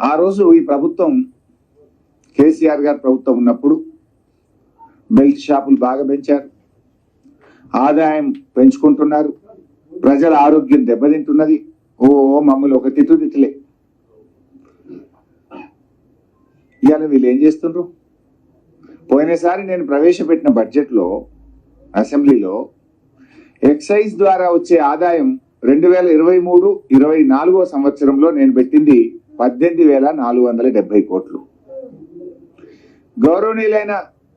ఆ రోజు ఈ ప్రభుత్వం కేసీఆర్ గారి ప్రభుత్వం ఉన్నప్పుడు బెల్ట్ షాపులు బాగా పెంచారు. ఆదాయం పెంచుకుంటున్నారు. ప్రజల ఆరోగ్యం దెబ్బతింటున్నది. ఓ మమ్మల్ని ఒక తిట్టు తిట్టలే. ఇవాళ వీళ్ళు ఏం చేస్తుండ్రు? పోయినసారి నేను ప్రవేశపెట్టిన బడ్జెట్లో అసెంబ్లీలో ఎక్సైజ్ ద్వారా వచ్చే ఆదాయం రెండు వేల ఇరవై మూడు ఇరవై నాలుగో సంవత్సరంలో నేను పెట్టింది పద్దెనిమిది వేల నాలుగు వందల డెబ్బై కోట్లు. గౌరవనీయులైన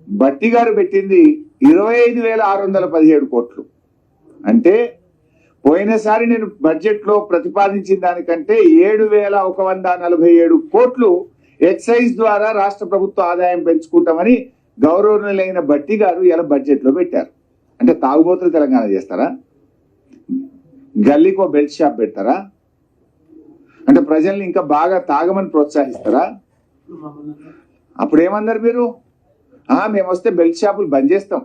బట్టి గారు పెట్టింది ఇరవై ఐదు వేల ఆరు వందల పదిహేడు కోట్లు. అంటే పోయినసారి నేను బడ్జెట్లో ప్రతిపాదించిన దానికంటే ఏడు వేల ఒక వంద నలభై ఏడు కోట్లు ఎక్సైజ్ ద్వారా రాష్ట్ర ప్రభుత్వ ఆదాయం పెంచుకుంటామని గౌరవనీయులైన బట్టి గారు ఇలా బడ్జెట్లో పెట్టారు. అంటే తాగుబోతులు తెలంగాణ చేస్తారా? గల్లీకో బెల్ట్ షాప్ పెడతారా? అంటే ప్రజల్ని ఇంకా బాగా తాగమని ప్రోత్సహిస్తారా? అప్పుడు ఏమన్నారు మీరు? మేము వస్తే బెల్ట్ షాపులు బంద్ చేస్తాం.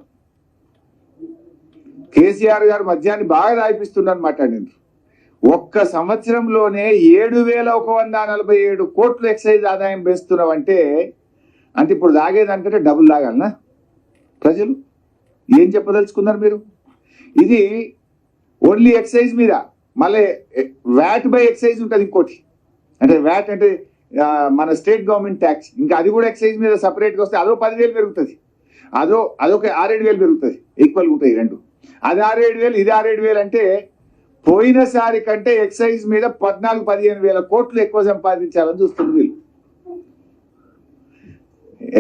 కేసీఆర్ గారు మద్యాన్ని బాగా రాయిపిస్తున్నారు నేను ఒక్క సంవత్సరంలోనే ఏడు వేల ఒక వంద నలభై ఏడు కోట్లు ఎక్సైజ్ ఆదాయం పెంచుతున్నావంటే అంటే ఇప్పుడు తాగేదానికంటే డబుల్ తాగాలనా? ప్రజలు ఏం చెప్పదలుచుకున్నారు మీరు? ఇది ఓన్లీ ఎక్సైజ్ మీద. మళ్ళీ వ్యాట్ బై ఎక్సైజ్ ఉంటుంది ఇంకోటి. అంటే వ్యాట్ అంటే మన స్టేట్ గవర్నమెంట్ ట్యాక్స్ ఇంకా అది కూడా ఎక్సైజ్ మీద సపరేట్గా వస్తే అదో పదివేలు పెరుగుతుంది. అదో అదొక ఆరేడు వేలు పెరుగుతుంది. ఈక్వల్గా ఉంటాయి రెండు. అది ఆరేడు వేలు ఇది ఆరేడు వేలు అంటే పోయినసారి కంటే ఎక్సైజ్ మీద పద్నాలుగు పదిహేను వేల కోట్లు ఎక్కువ సంపాదించాలని చూస్తుంది వీళ్ళు.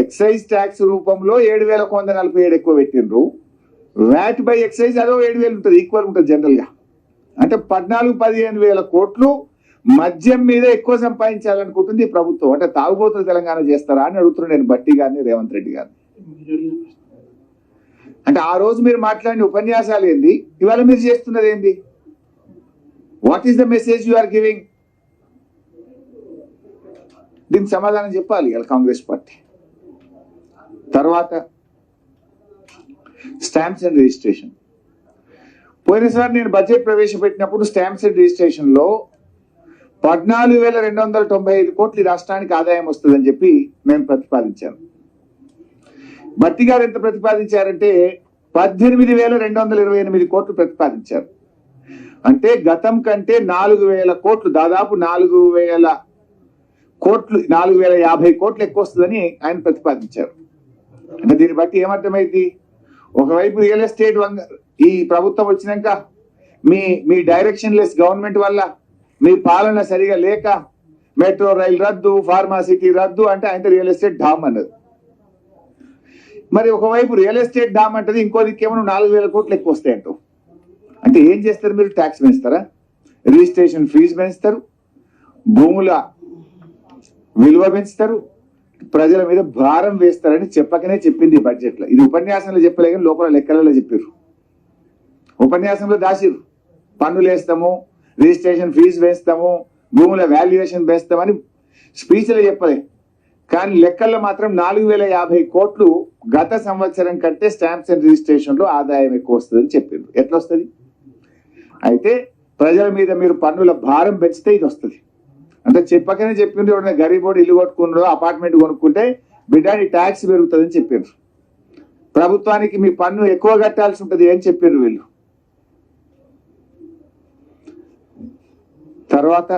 ఎక్సైజ్ ట్యాక్స్ రూపంలో ఏడు వేల కొంద నలభై ఏడు ఎక్కువ పెట్టిండ్రు. వ్యాట్ బై ఎక్సైజ్ అదో ఏడు వేలు ఉంటుంది ఈక్వల్ ఉంటుంది జనరల్గా అంటే పద్నాలుగు పదిహేను వేల కోట్లు మద్యం మీద ఎక్కువ సంపాదించాలనుకుంటుంది ప్రభుత్వం. అంటే తాగుబోతులు తెలంగాణ చేస్తారా అని అడుగుతున్నాను నేను బట్టి గారిని రేవంత్ రెడ్డి గారిని. అంటే ఆ రోజు మీరు మాట్లాడిన ఉపన్యాసాలు ఏంది? ఇవాళ మీరు చేస్తున్నది ఏంది? What is the message you are giving దీనికి సమాధానం చెప్పాలి ఇవాళ కాంగ్రెస్ పార్టీ. తర్వాత స్టాంప్స్ అండ్ రిజిస్ట్రేషన్ పోయినసారి నేను బడ్జెట్ ప్రవేశపెట్టినప్పుడు స్టాంప్స్ అండ్ రిజిస్ట్రేషన్లో పద్నాలుగు వేల రెండు వందల తొంభై ఐదు కోట్లు ఈ రాష్ట్రానికి ఆదాయం వస్తుందని చెప్పి నేను ప్రతిపాదించాను బట్టి గారు ఎంత ప్రతిపాదించారంటే పద్దెనిమిది వేల రెండు వందల ఇరవై ఎనిమిది కోట్లు ప్రతిపాదించారు. అంటే గతం కంటే నాలుగు వేల కోట్లు దాదాపు నాలుగు వేల కోట్లు నాలుగు వేల యాభై కోట్లు ఎక్కువ వస్తుందని ఆయన ప్రతిపాదించారు. అంటే దీన్ని బట్టి ఏమర్థమైంది? ఒకవైపు రియల్ ఎస్టేట్ వంగ ఈ ప్రభుత్వం వచ్చినాక మీ మీ డైరెక్షన్ లెస్ గవర్నమెంట్ వల్ల మీ పాలన సరిగా లేక మెట్రో రైల్ రద్దు ఫార్మాసిటీ రద్దు అంటే ఆయన రియల్ ఎస్టేట్ డామ్ అన్నది. మరి ఒకవైపు రియల్ ఎస్టేట్ డామ్ అంటది ఇంకో దిక్కేమో నాలుగు వేల కోట్లు ఎక్కువ వస్తాయి అంటూ అంటే ఏం చేస్తారు మీరు? ట్యాక్స్ పెంచుతారా? రిజిస్ట్రేషన్ ఫీజు పెంచుతారు. భూముల విలువ పెంచుతారు. ప్రజల మీద భారం వేస్తారని చెప్పకనే చెప్పింది బడ్జెట్లో ఇది ఉపన్యాసంలో చెప్పలే కానీ లోపల లెక్కలలో చెప్పారు ఉపన్యాసంలో దాసిరు పన్నులు వేస్తాము రిజిస్ట్రేషన్ ఫీజు వేస్తాము భూముల వాల్యుయేషన్ వేస్తామని స్పీచ్లో చెప్పలే. కానీ లెక్కల్లో మాత్రం నాలుగు వేల యాభై కోట్లు గత సంవత్సరం కంటే స్టాంప్స్ అండ్ రిజిస్ట్రేషన్లో ఆదాయం ఎక్కువ వస్తుందని చెప్పిండ్రు. ఎట్లా వస్తుంది? అయితే ప్రజల మీద మీరు పన్నుల భారం పెంచితే ఇది వస్తుంది. అంటే చెప్పకనే చెప్పిండ్రు ఎవరైనా గరీబోడు ఇల్లు కొట్టుకున్నారో అపార్ట్మెంట్ కొనుక్కుంటే బిడ్డాని ట్యాక్స్ పెరుగుతుందని చెప్పిండ్రు. ప్రభుత్వానికి మీ పన్ను ఎక్కువ కట్టాల్సి ఉంటుంది అని చెప్పిండ్రు వీళ్ళు. తర్వాత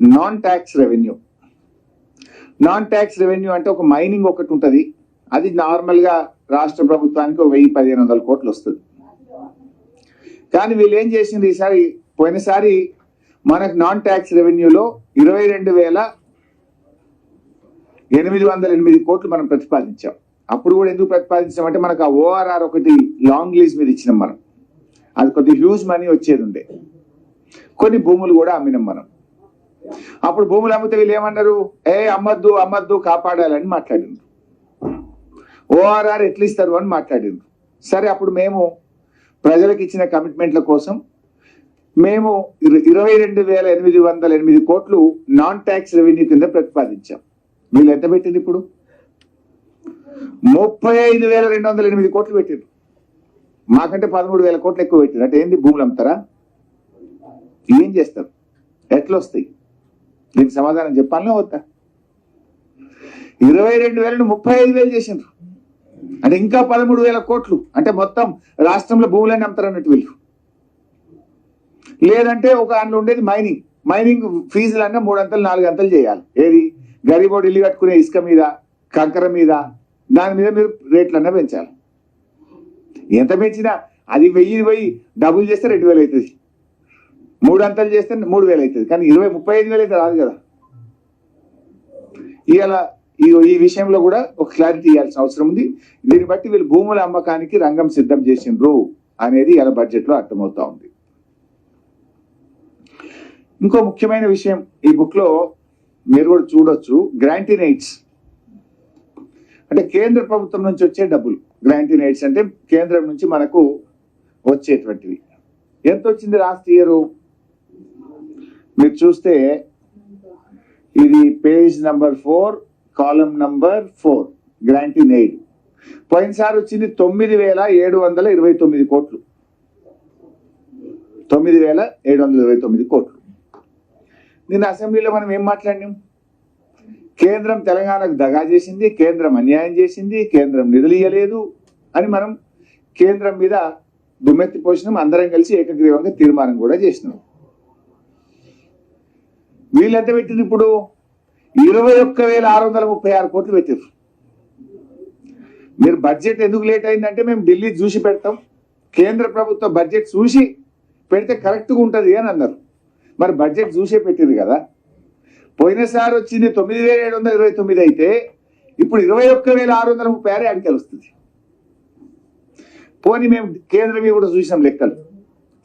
non tax revenue non tax revenue అంటే ఒక మైనింగ్ ఒకటి ఉంటుంది. అది నార్మల్గా రాష్ట్ర ప్రభుత్వానికి ఒక వెయ్యి పదిహేను వందల కోట్లు వస్తుంది. కానీ వీళ్ళు ఏం చేసింది ఈసారి? పోయినసారి మనకు నాన్ ట్యాక్స్ రెవెన్యూలో ఇరవై రెండు వేల ఎనిమిది వందల ఎనిమిది కోట్లు మనం ప్రతిపాదించాం. అప్పుడు కూడా ఎందుకు ప్రతిపాదించాం అంటే మనకు ఆ ఓఆర్ఆర్ ఒకటి లాంగ్ లీజ్ మీద ఇచ్చినాం మనం. అది కొద్ది హ్యూజ్ మనీ వచ్చేది ఉండే కొన్ని భూములు కూడా అమ్మినాం మనం. అప్పుడు భూములు అమ్మితే వీళ్ళు ఏమన్నారు? ఏ అమ్మద్దు అమ్మద్దు కాపాడాలని మాట్లాడిండ్రు. ఓఆర్ఆర్ ఎట్లా ఇస్తారు అని మాట్లాడిండ్రు. సరే అప్పుడు మేము ప్రజలకు ఇచ్చిన కమిట్మెంట్ల కోసం మేము ఇరవై రెండు వేల ఎనిమిది వందల ఎనిమిది కోట్లు నాన్ ట్యాక్స్ రెవెన్యూ కింద ప్రతిపాదించాం. వీళ్ళు ఎంత పెట్టింది ఇప్పుడు? ముప్పై ఐదు వేల రెండు వందల ఎనిమిది కోట్లు పెట్టిండ్రు. మాకంటే పదమూడు వేల కోట్లు ఎక్కువ పెట్టారు. అంటే ఏంది భూములు అమ్ముతారా? ఏం చేస్తారు? ఎట్లా వస్తాయి? దీనికి సమాధానం చెప్పాలనే వద్దా? ఇరవై రెండు వేలను ముప్పై ఐదు వేలు చేసిండ్రు. అంటే ఇంకా పదమూడు వేల కోట్లు. అంటే మొత్తం రాష్ట్రంలో భూములన్నీ అమ్ముతారన్నట్టు వీళ్ళు. లేదంటే ఒక అందులో ఉండేది మైనింగ్. మైనింగ్ ఫీజులన్నా మూడు అంతలు నాలుగు అంతలు చేయాలి. ఏది? గరీబోడు ఇల్లు కట్టుకునే ఇసుక మీద కంకర మీద దాని మీద మీరు రేట్లన్నా పెంచాలి. ఎంత పెంచినా? అది వెయ్యి వెయ్యి డబుల్ చేస్తే రెండు వేలు అవుతుంది. మూడు అంతలు చేస్తే మూడు వేలు అవుతుంది. కానీ ఇరవై ముప్పై ఐదు వేలు అయితే రాదు కదా. ఇవాళ ఈ ఈ విషయంలో కూడా ఒక క్లారిటీ ఇవ్వాల్సిన అవసరం ఉంది. దీన్ని బట్టి వీళ్ళు భూముల అమ్మకానికి రంగం సిద్ధం చేసిండ్రు అనేది ఇలా బడ్జెట్లో అర్థమవుతా ఉంది. ఇంకో ముఖ్యమైన విషయం ఈ బుక్లో మీరు కూడా చూడొచ్చు. గ్రాంటీ నైట్స్ అంటే కేంద్ర ప్రభుత్వం నుంచి వచ్చే డబ్బులు. గ్రాంటీ నైట్స్ అంటే కేంద్రం నుంచి మనకు వచ్చేటువంటివి. ఎంత వచ్చింది లాస్ట్ ఇయర్? మీరు చూస్తే ఇది page number four column number four grant aid పోయినసారి వచ్చింది తొమ్మిది వేల ఏడు వందల ఇరవై తొమ్మిది కోట్లు. తొమ్మిది వేల ఏడు వందల ఇరవై తొమ్మిది కోట్లు. నిన్న అసెంబ్లీలో మనం ఏం మాట్లాడినాం? కేంద్రం తెలంగాణకు దగా చేసింది కేంద్రం అన్యాయం చేసింది కేంద్రం నిధులు ఇవ్వలేదు అని మనం కేంద్రం మీద దుమ్మెత్తి పోసినాం అందరం కలిసి ఏకగ్రీవంగా తీర్మానం కూడా చేసినాం. వీళ్ళు ఎంత పెట్టింది ఇప్పుడు? ఇరవై ఒక్క వేల ఆరు వందల ముప్పై ఆరు కోట్లు పెట్టారు మీరు బడ్జెట్ ఎందుకు లేట్ అయిందంటే మేము ఢిల్లీ చూసి పెడతాం. కేంద్ర ప్రభుత్వ బడ్జెట్ చూసి పెడితే కరెక్ట్గా ఉంటుంది అని అన్నారు. మరి బడ్జెట్ చూసే పెట్టింది కదా. పోయినసారి వచ్చింది తొమ్మిది వేల ఏడు వందల ఇరవై తొమ్మిది అయితే ఇప్పుడు ఇరవై ఒక్క వేల ఆరు వందల ముప్పై ఆరు అడికలు వస్తుంది. పోనీ మేము కేంద్రమే కూడా చూసాం లెక్కలు.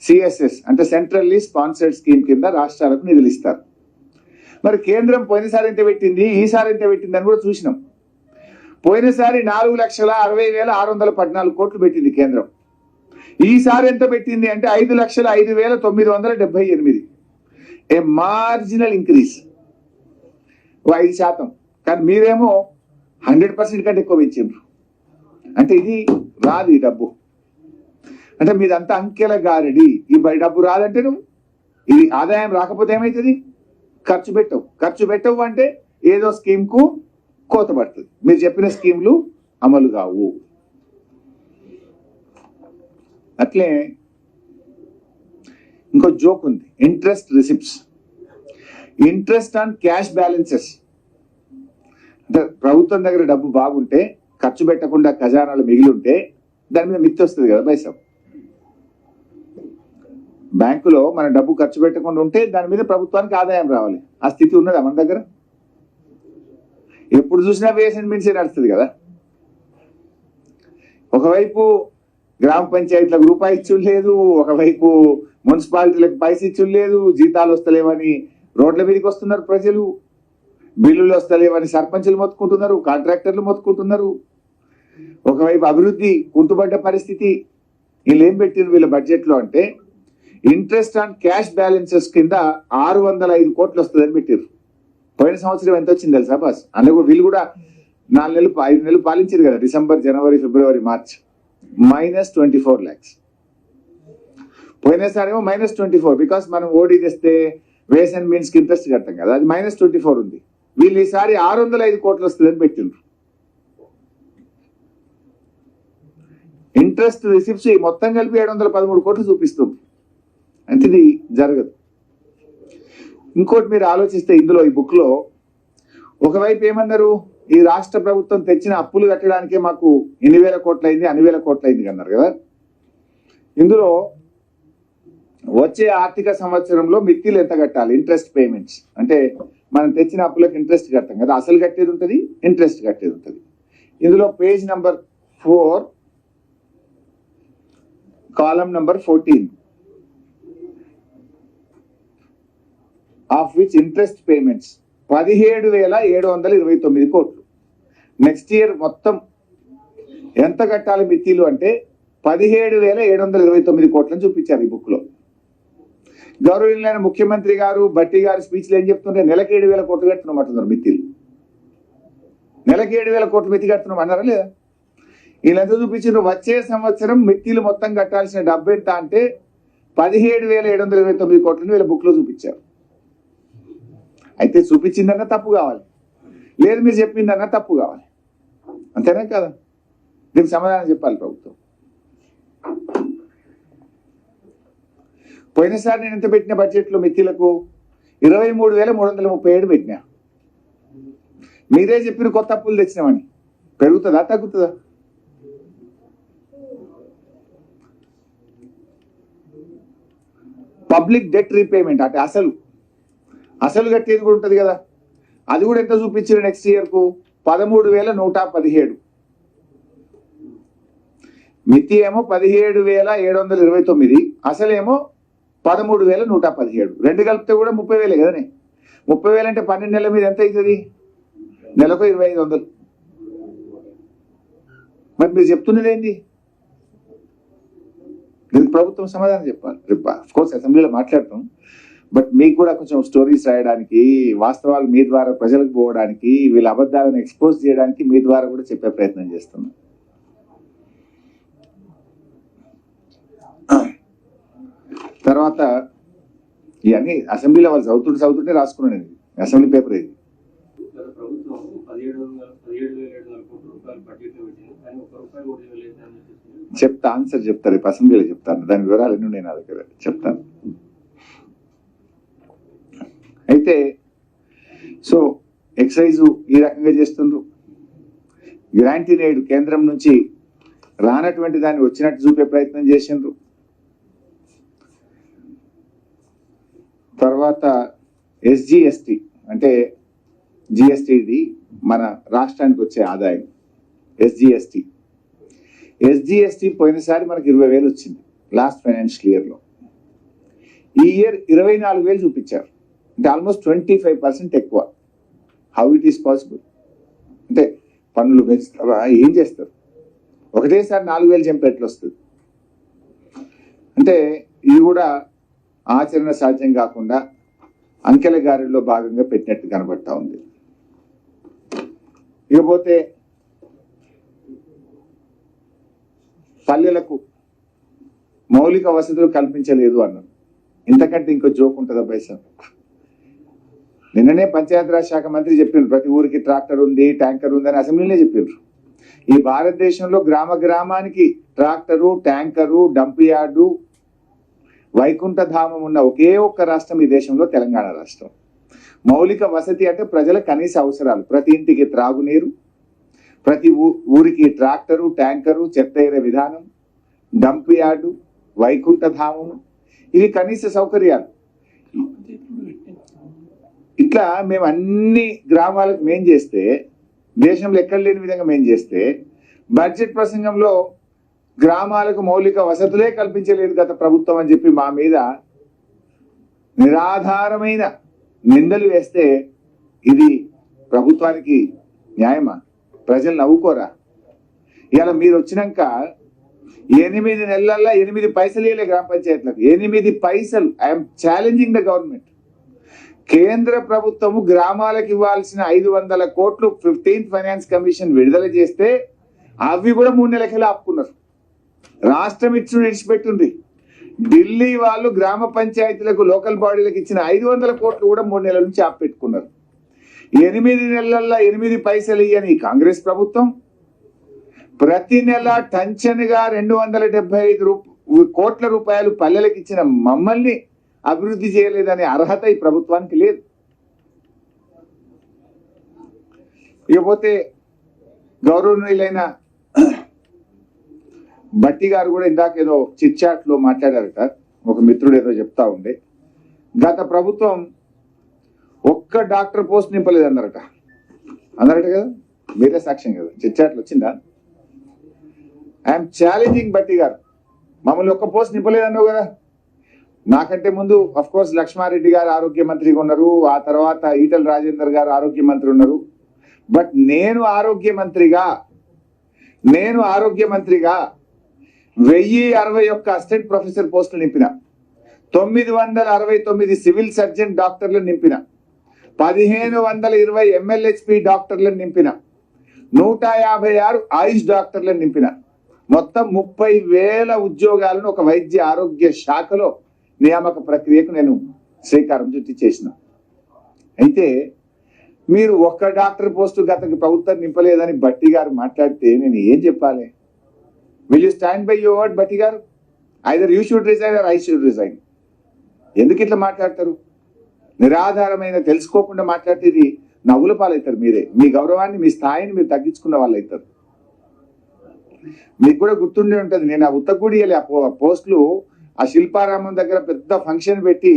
సిఎస్ఎస్ అంటే సెంట్రల్లీ స్పాన్సర్డ్ స్కీమ్ కింద రాష్ట్రాలకు నిధులు ఇస్తారు. మరి కేంద్రం పోయినసారి ఎంత పెట్టింది? ఈసారి ఎంత పెట్టింది అని కూడా చూసినాం. పోయినసారి నాలుగు లక్షల అరవై వేల ఆరు వందల పద్నాలుగు కోట్లు పెట్టింది కేంద్రం. ఈసారి ఎంత పెట్టింది అంటే ఐదు లక్షల ఐదు వేల తొమ్మిది వందల డెబ్బై ఎనిమిది. ఏ మార్జినల్ ఇంక్రీజ్ ఐదు శాతం. కానీ మీరేమో హండ్రెడ్ పర్సెంట్ కంటే ఎక్కువ పెంచిండ్రు. అంటే ఇది రాదు ఈ డబ్బు. అంటే మీదంతా అంకెల గారడి. ఈ డబ్బు రాదంటే నువ్వు ఇది ఆదాయం రాకపోతే ఏమవుతుంది ఖర్చు పెట్టవు. ఖర్చు పెట్టవు అంటే ఏదో స్కీమ్కు కోత పడుతుంది. మీరు చెప్పిన స్కీమ్లు అమలు కావు. అట్లే ఇంకో జోక్ ఉంది. Interest receipts. Interest on cash balances. అంటే ప్రభుత్వం దగ్గర డబ్బు బాగుంటే ఖర్చు పెట్టకుండా ఖజానాలు మిగిలి ఉంటే దాని మీద మిత్తి వస్తుంది కదా పైసా? బ్యాంకులో మన డబ్బు ఖర్చు పెట్టకుండా ఉంటే దాని మీద ప్రభుత్వానికి ఆదాయం రావాలి. ఆ స్థితి ఉన్నదా మన దగ్గర? ఎప్పుడు చూసినా వేసెంట్ మిన్సే నడుస్తుంది కదా. ఒకవైపు గ్రామ పంచాయతీలకు రూపాయి ఇచ్చుడు లేదు ఒకవైపు మున్సిపాలిటీలకు పైసలు ఇచ్చుడు లేదు జీతాలు వస్తలేవని రోడ్ల మీదకి వస్తున్నారు ప్రజలు. బిల్లులు వస్తలేవని సర్పంచులు మొత్తుకుంటున్నారు కాంట్రాక్టర్లు మొత్తుకుంటున్నారు. ఒకవైపు అభివృద్ధి కుంటుపడ్డ పరిస్థితి వీళ్ళు ఏం పెట్టిండ్రు వీళ్ళ బడ్జెట్లో అంటే ఇంట్రెస్ట్ ఆన్ క్యాష్ బ్యాలెన్సెస్ కింద ఆరు వందల ఐదు కోట్లు వస్తుందని పెట్టారు పోయిన సంవత్సరం ఎంత వచ్చింది తెలుసా బాస్? అందులో కూడా వీళ్ళు కూడా నాలుగు నెలలు ఐదు నెలలు పాలించారు కదా డిసెంబర్ జనవరి February March. Minus twenty four lakhs. పోయినసారి ఏమో మైనస్ ట్వంటీ ఫోర్ బికాస్ మనం ఓడి తెస్తే వేస్ అండ్ మీన్స్కి ఇంట్రెస్ట్ కడతాం కదా అది మైనస్ ట్వంటీ ఫోర్ ఉంది. వీళ్ళు ఈసారి ఆరు వందల ఐదు కోట్లు వస్తుందని పెట్టిండ్రు. ఇంట్రెస్ట్ రిసిప్ట్స్ ఈ మొత్తం కలిపి ఏడు వందల పదమూడు కోట్లు చూపిస్తుంది. అంటే ఇది జరగదు. ఇంకోటి మీరు ఆలోచిస్తే ఇందులో ఈ బుక్లో ఒకవైపు ఏమన్నారు? ఈ రాష్ట్ర ప్రభుత్వం తెచ్చిన అప్పులు కట్టడానికే మాకు ఎన్ని వేల కోట్లయింది అన్ని వేల కోట్లయింది అన్నారు కదా. ఇందులో వచ్చే ఆర్థిక సంవత్సరంలో మిత్తిలు ఎంత కట్టాలి? Interest payments. అంటే మనం తెచ్చిన అప్పులకు ఇంట్రెస్ట్ కడతాం కదా. అసలు కట్టేది ఉంటుంది ఇంట్రెస్ట్ కట్టేది ఉంటుంది. ఇందులో page number four column number fourteen of which interest payments పదిహేడు వేల ఏడు వందల ఇరవై తొమ్మిది కోట్లు. నెక్స్ట్ ఇయర్ మొత్తం ఎంత కట్టాలి మిత్తిలు అంటే పదిహేడు వేల ఏడు వందల ఇరవై తొమ్మిది కోట్లని చూపించారు ఈ బుక్లో గౌరవనీయులైన ముఖ్యమంత్రి గారు బట్టి గారు స్పీచ్లు ఏం చెప్తుంటే నెలకి ఏడు వేల కోట్లు కడుతున్నాం అంటున్నారు మిత్తిలు. నెలకి ఏడు వేల కోట్లు మిత్తి కడుతున్నాం అన్నారా లేదా? వీళ్ళంతా చూపించారు వచ్చే సంవత్సరం మిత్తిలు మొత్తం కట్టాల్సిన డబ్బు ఎంత అంటే పదిహేడు వేల ఏడు వందల ఇరవై తొమ్మిది కోట్లని వీళ్ళ బుక్లో చూపించారు. అయితే చూపించిందన్నా తప్పు కావాలి. లేదు మీరు చెప్పిందన్నా తప్పు కావాలి. అంతేనా కదా? దీనికి సమాధానం చెప్పాలి ప్రభుత్వం. పోయినసారి నేను ఎంత పెట్టిన బడ్జెట్లో మిత్తిలకు? ఇరవై మూడు వేల మూడు వందల ముప్పై ఏడు పెట్టినా. మీరే చెప్పిన కొత్త అప్పులు తెచ్చినామని. పెరుగుతుందా తగ్గుతుందా? పబ్లిక్ డెట్ రీపేమెంట్ అంటే అసలు. అసలు కట్టేది కూడా ఉంటుంది కదా. అది కూడా ఎంత చూపించారు నెక్స్ట్ ఇయర్కు? పదమూడు వేల నూట పదిహేడు. మితి ఏమో పదిహేడు వేల ఏడు వందల ఇరవై తొమ్మిది. అసలేమో పదమూడు వేల నూట పదిహేడు. రెండు కలిపితే కూడా ముప్పై వేలే కదనే. ముప్పై వేలు అంటే పన్నెండు నెలల మీద ఎంత అవుతుంది? నెలకు ఇరవై ఐదు వందలు. మరి మీరు చెప్తున్నది ఏంది? దీనికి ప్రభుత్వం సమాధానం చెప్పాలి. రేపు కోర్స్ అసెంబ్లీలో మాట్లాడతాం. బట్ మీకు కూడా కొంచెం స్టోరీస్ రాయడానికి వాస్తవాలు మీ ద్వారా ప్రజలకు పోవడానికి వీళ్ళ అబద్ధాలను ఎక్స్పోజ్ చేయడానికి మీ ద్వారా కూడా చెప్పే ప్రయత్నం చేస్తున్నాం. తర్వాత ఇవన్నీ అసెంబ్లీలో వాళ్ళు చదువుతుంటే చదువుతుంటే రాసుకున్నాను నేను. అసెంబ్లీ పేపర్ ఇది. చెప్తా ఆన్సర్ చెప్తారు. రేపు అసెంబ్లీలో చెప్తాను. దాని వివరాలు ఎన్ని ఉన్నాయి నా దగ్గర? చెప్తాను. అయితే సో ఎక్సైజ్ ఈ రకంగా చేస్తుండ్రు. గ్రాంటీ నేడు కేంద్రం నుంచి రానటువంటి దాన్ని వచ్చినట్టు చూపే ప్రయత్నం చేసిండ్రు. తర్వాత ఎస్జిఎస్టి అంటే జిఎస్టిది మన రాష్ట్రానికి వచ్చే ఆదాయం ఎస్జిఎస్టి ఎస్జిఎస్టి పోయినసారి మనకి ఇరవై వేలు వచ్చింది లాస్ట్ ఫైనాన్షియల్ ఇయర్లో. ఈ ఇయర్ ఇరవై నాలుగు వేలు చూపించారు. అంటే ఆల్మోస్ట్ ట్వంటీ ఫైవ్ పర్సెంట్ ఎక్కువ. హౌ ఇట్ ఈస్ పాసిబుల్ అంటే పన్నులు పెంచుతారా? ఏం చేస్తారు? ఒకటేసారి నాలుగు వేలు చంపి ఎట్లా వస్తుంది అంటే ఇది కూడా ఆచరణ సాధ్యం కాకుండా అంకెల గారిలో భాగంగా పెట్టినట్టు కనబడతా ఉంది. ఇకపోతే పల్లెలకు మౌలిక వసతులు కల్పించలేదు అన్నారు. ఇంతకంటే ఇంకో జోక్ ఉంటుందా పైసా నిన్ననే పంచాయతీరాజ్ శాఖ మంత్రి చెప్పిండ్రు ప్రతి ఊరికి ట్రాక్టర్ ఉంది ట్యాంకర్ ఉంది అని అసెంబ్లీలో చెప్పిండ్రు ఈ భారతదేశంలో గ్రామ గ్రామానికి ట్రాక్టరు ట్యాంకరు డంప్ యార్డు వైకుంఠ ధామం ఉన్న ఒకే ఒక్క రాష్ట్రం ఈ దేశంలో తెలంగాణ రాష్ట్రం. మౌలిక వసతి అంటే ప్రజల కనీస అవసరాలు. ప్రతి ఇంటికి త్రాగునీరు ప్రతి ఊ- ఊరికి ట్రాక్టరు ట్యాంకరు చెత్త ఏరే విధానం డంప్ యార్డు వైకుంఠ ధామము. ఇవి కనీస సౌకర్యాలు. ఇట్లా మేము అన్ని గ్రామాలకు మేం చేస్తే దేశంలో ఎక్కడ లేని విధంగా మేం చేస్తే బడ్జెట్ ప్రసంగంలో గ్రామాలకు మౌలిక వసతులే కల్పించలేదు గత ప్రభుత్వం అని చెప్పి మా మీద నిరాధారమైన నిందలు వేస్తే ఇది ప్రభుత్వానికి న్యాయమా? ప్రజలు నవ్వుకోరా? ఇలా మీరు వచ్చినాక ఎనిమిది నెలల్లో ఎనిమిది పైసలు ఇవ్వలే గ్రామ పంచాయతీలకు. ఎనిమిది పైసలు. ఐఎమ్ ఛాలెంజింగ్ ద గవర్నమెంట్ కేంద్ర ప్రభుత్వము గ్రామాలకు ఇవ్వాల్సిన ఐదు వందల కోట్లు ఫిఫ్టీన్త్ ఫైనాన్స్ కమిషన్ విడుదల చేస్తే అవి కూడా మూడు నెలలకెళ్ళి ఆపుకున్నారు? రాష్ట్రం ఇచ్చిన విడిచిపెట్టింది ఢిల్లీ వాళ్ళు గ్రామ పంచాయతీలకు లోకల్ బాడీలకు ఇచ్చిన ఐదు వందల కోట్లు కూడా మూడు నెలల నుంచి ఆపెట్టుకున్నారు. ఎనిమిది నెలల్లో ఎనిమిది పైసలు ఇయ్యని కాంగ్రెస్ ప్రభుత్వం. ప్రతి నెల టంచన్గా రెండు వందల డెబ్బై ఐదు రూప కోట్ల రూపాయలు పల్లెలకు ఇచ్చిన మమ్మల్ని అభివృద్ధి చేయలేదనే అర్హత ఈ ప్రభుత్వానికి లేదు. ఇకపోతే గౌరవనీయులైన బట్టి గారు కూడా ఇందాక ఏదో చిట్చాట్లో మాట్లాడారట. ఒక మిత్రుడు ఏదో చెప్తా ఉండే. గత ప్రభుత్వం ఒక్క డాక్టర్ పోస్ట్ నింపలేదు అన్నారట అన్నారట కదా? మీరే సాక్ష్యం కదా? చిట్చాట్లు వచ్చిందా? ఐఎమ్ ఛాలెంజింగ్ బట్టి గారు. మమ్మల్ని ఒక్క పోస్ట్ నింపలేదు అన్నావు కదా? నాకంటే ముందు అఫ్ కోర్స్ లక్ష్మారెడ్డి గారు ఆరోగ్య మంత్రిగా ఉన్నారు. ఆ తర్వాత ఈటల రాజేందర్ గారు ఆరోగ్య మంత్రి ఉన్నారు. బట్ నేను ఆరోగ్య మంత్రిగా నేను ఆరోగ్య మంత్రిగా వెయ్యి అరవై ఒక్క అసిస్టెంట్ ప్రొఫెసర్ పోస్టులు నింపిన. తొమ్మిది వందల అరవై తొమ్మిది సివిల్ సర్జన్ డాక్టర్లను నింపిన. పదిహేను వందల ఇరవై ఎంఎల్హెచ్పి డాక్టర్లను నింపిన. నూట యాభై ఆరు ఆయుష్ డాక్టర్లను నింపిన. మొత్తం ముప్పై వేల ఉద్యోగాలను ఒక వైద్య ఆరోగ్య శాఖలో నియామక ప్రక్రియకు నేను శ్రీకారం చుట్టి చేసిన. అయితే మీరు ఒక్క డాక్టర్ పోస్టు గత ప్రభుత్వం నింపలేదని బట్టి గారు మాట్లాడితే నేను ఏం చెప్పాలి? Will you stand by your word Bhatti garu either you should resign or I should resign ఎందుకు ఇట్లా మాట్లాడతారు? నిరాధారమైన తెలుసుకోకుండా మాట్లాడితే ఇది నవ్వుల పాలవుతారు మీరే. మీ గౌరవాన్ని మీ స్థాయిని మీరు తగ్గించుకున్న వాళ్ళు అవుతారు మీకు కూడా గుర్తుండే ఉంటుంది నేను ఆ ఉత్తగూడి ఆ పో- పోస్టులు ఆ శిల్పారామం దగ్గర పెద్ద ఫంక్షన్ పెట్టి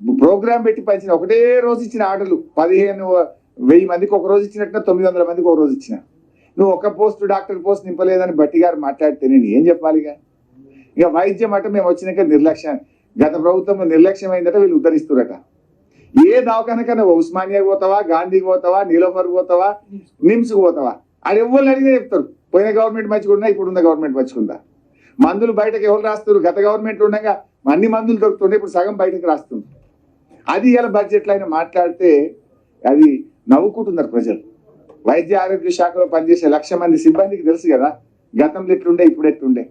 ప్రోగ్రామ్ పెట్టి పంచిన ఒకటే రోజు ఇచ్చిన ఆర్డర్లు. పదిహేను వెయ్యి మందికి ఒక రోజు ఇచ్చినట్టు తొమ్మిది వందల మందికి ఒక రోజు ఇచ్చిన. నువ్వు ఒక పోస్ట్ డాక్టర్ పోస్ట్ నింపలేదని బట్టి గారు మాట్లాడితే నేను ఏం చెప్పాలిగా? ఇక వైద్యం అట మేము వచ్చినాక నిర్లక్ష్యం. గత ప్రభుత్వం నిర్లక్ష్యం అయిందట వీళ్ళు ఉద్ధరిస్తురట. ఏ దవాఖానకన్నా ఉస్మానియాకి పోతావా గాంధీకి పోతావా నీలోఫర్ పోతావా నిమ్స్కి పోతావా? అది ఎవరు అడిగితే చెప్తారు. పోయిన గవర్నమెంట్ మంచిగున్నా ఇప్పుడు ఉన్న గవర్నమెంట్ మంచిగుందా మందులు బయటకు ఎవరు రాస్తారు గత గవర్నమెంట్ ఉండగా అన్ని మందులు దొరుకుతుండే ఇప్పుడు సగం బయటకు రాస్తుంది అది ఇలా బడ్జెట్లో ఆయన మాట్లాడితే అది నవ్వుకుంటున్నారు ప్రజలు. వైద్య ఆరోగ్య శాఖలో పనిచేసే లక్ష మంది సిబ్బందికి తెలుసు కదా గతంలో ఎట్లుండే ఇప్పుడు ఎట్లుండే.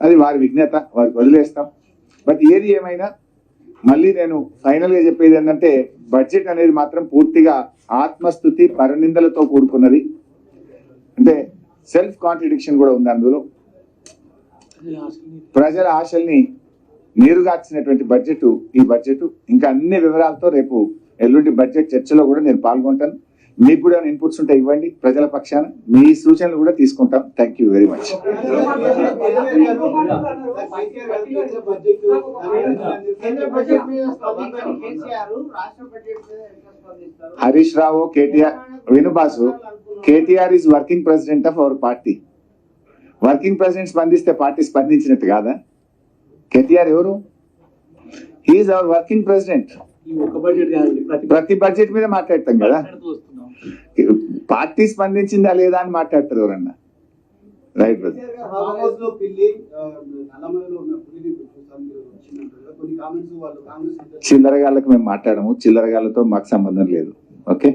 అది వారి విజ్ఞత వారికి వదిలేస్తాం. బట్ ఏది ఏమైనా మళ్ళీ నేను ఫైనల్గా చెప్పేది ఏంటంటే బడ్జెట్ అనేది మాత్రం పూర్తిగా ఆత్మస్థుతి పరనిందలతో కూడుకున్నది. అంటే సెల్ఫ్ కాంట్రడిక్షన్ కూడా ఉంది అందులో. ప్రజల ఆశల్ని నీరుగార్చినటువంటి బడ్జెట్ ఈ బడ్జెట్ ఇంకా అన్ని వివరాలతో రేపు ఎల్లుండి బడ్జెట్ చర్చలో కూడా నేను పాల్గొంటాను. మీకు కూడా ఇన్పుట్స్ ఉంటే ఇవ్వండి. ప్రజల పక్షాన మీ సూచనలు కూడా తీసుకుంటాం. Thank you very much Harish Rao KTR విను boss KTR is working president of our party working president స్పందిస్తే party స్పందించినట్టు కాదా? కేటీఆర్ ఎవరు? He is our working president ప్రతి బడ్జెట్ మీద మాట్లాడతాం కదా. పార్టీ స్పందించిందా లేదా అని మాట్లాడతారు ఎవరన్నా? రైట్ చిల్లరగాళ్ళకి మేము మాట్లాడము. చిల్లరగాళ్ళతో మాకు సంబంధం లేదు. ఓకే?